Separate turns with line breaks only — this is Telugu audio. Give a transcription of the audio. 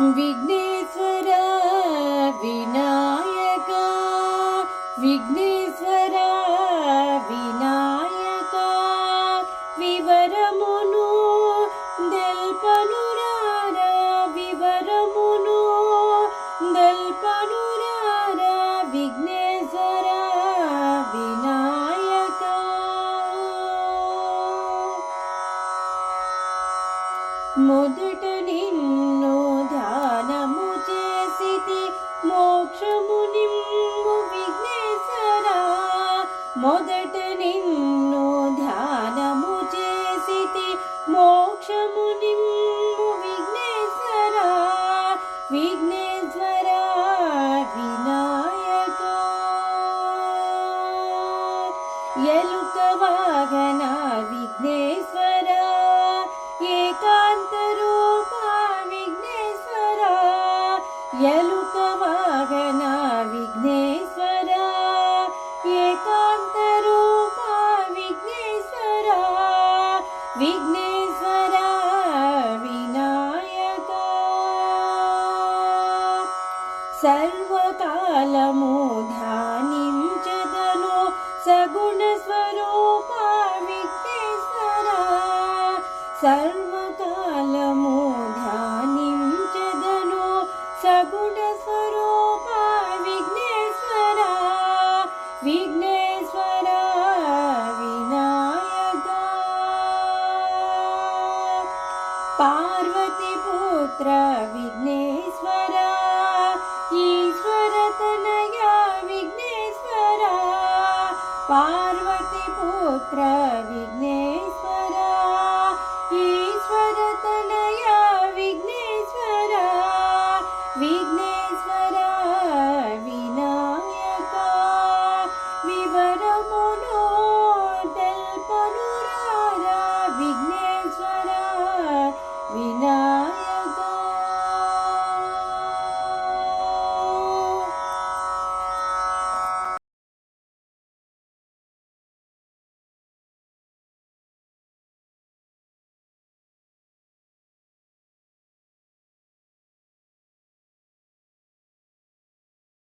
విఘ్నేశ్వర వినాయక విఘ్నేశ్వర వినాయక వివరమును దల్పనురార వివరమును దల్పనురార విఘ్నేశ్వర వినాయక. మొదట మోక్షము నిమ్ము విఘ్నేశ్వరా మొదట నిన్ను ధ్యానము చేసితి. మోక్షము నిమ్ము విఘ్నేశ్వరా విఘ్నేశ్వరా వినాయక. ఎలుక వాగన విఘ్నేశ్వర. ఏకాంత రూప విఘ్నేశ్వర. ఎలుక సర్వకాలము ధ్యానించదను. సగుణ స్వరూప విఘ్నేశ్వర. సర్వకాలము ధ్యానించదను. సగుణ స్వరూప విఘ్నేశ్వర. విఘ్నేశ్వర వినాయక. విఘ్నేశ్వర పార్వతి పుత్ర విఘ్నేశ్వర